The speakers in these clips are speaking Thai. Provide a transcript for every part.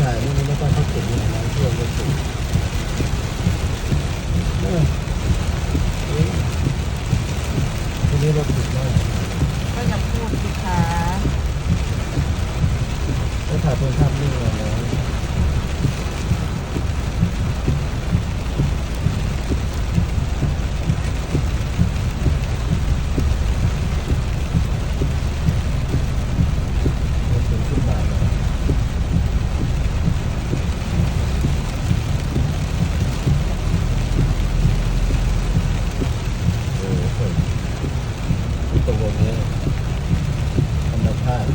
ช่วงช่วงเนี่ยยืนถ่ายนี่มันไม่ต้องเข้าถึงเลยน้ำท่วมก็ถึงทีนี้เรถติดมากก็อย่าพูดสิคะก็ถ่ายเป็นภาพนิ่งมาแล้วรถถึงสิบบาทแล้ว โอ้โหตกลงนี้ธรรมชาติ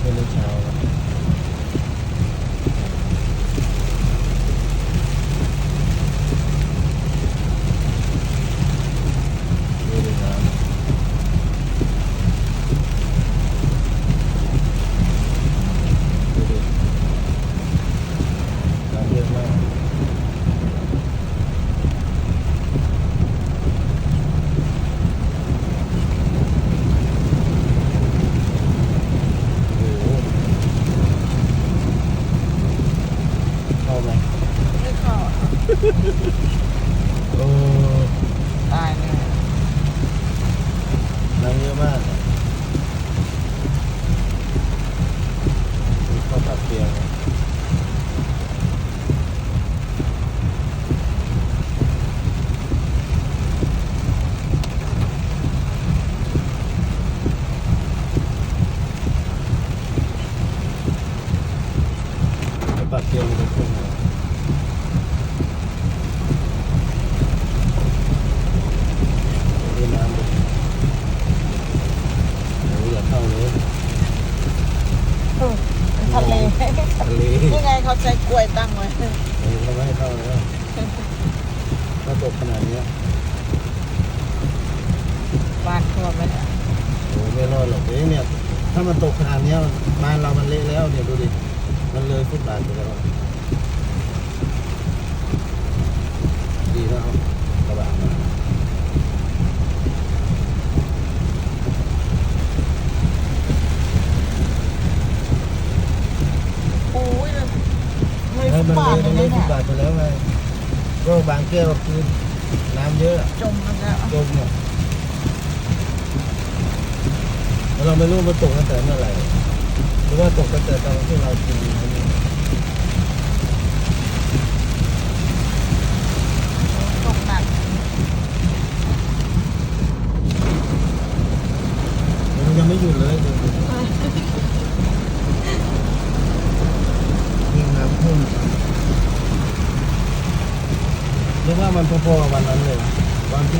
ไม่ได้เช้าแล้วดูดิน้ำดูดิน้ำเยอะมาก โอ้โห เข้าไหมไม่เข้าโอ้ตายเลยน้ำเยอะมากเลยมีข้าวผัดเตียงนะข้าวผัดเตียงมันจะขึ้นมาดูน้ำดิโอ้ยอย่าเข้าเลย เออทะเล ทะเล นี่ไง เขาใช้กล้วยตั้งไว้เออเราไม่ให้เข้าแล้วถ้าตกขนาดเนี้ยบ้านทั่วไปเนี่ยโอ้ไม่รอดหรอกเอ้ยเนี่ย ถ้ามันตกขนาดเนี้ยบ้านเรามันเละแล้วเนี่ยดูดิ มันเลยฟุตบาทไปแล้ว ดีแล้วเอากระบะมา โอ้ยเลยเลย ให้ มันเลยมันเลยฟุเนี่ตยบาทไปแล้วไงก็บางแก้วคือน้ำเยอะจมมันแล้วจมเนี่ยเราไม่รู้มันตกตั้งแต่เมื่อไหร่หรือว่าตกตั้งแต่ตอนที่เรากินนนี้ตกหนักมันยังไม่หยุดเลยดูดิยิ่งน้ำท่วมเรียก ว่ามันพอๆกับวันนั้นเลยวันที่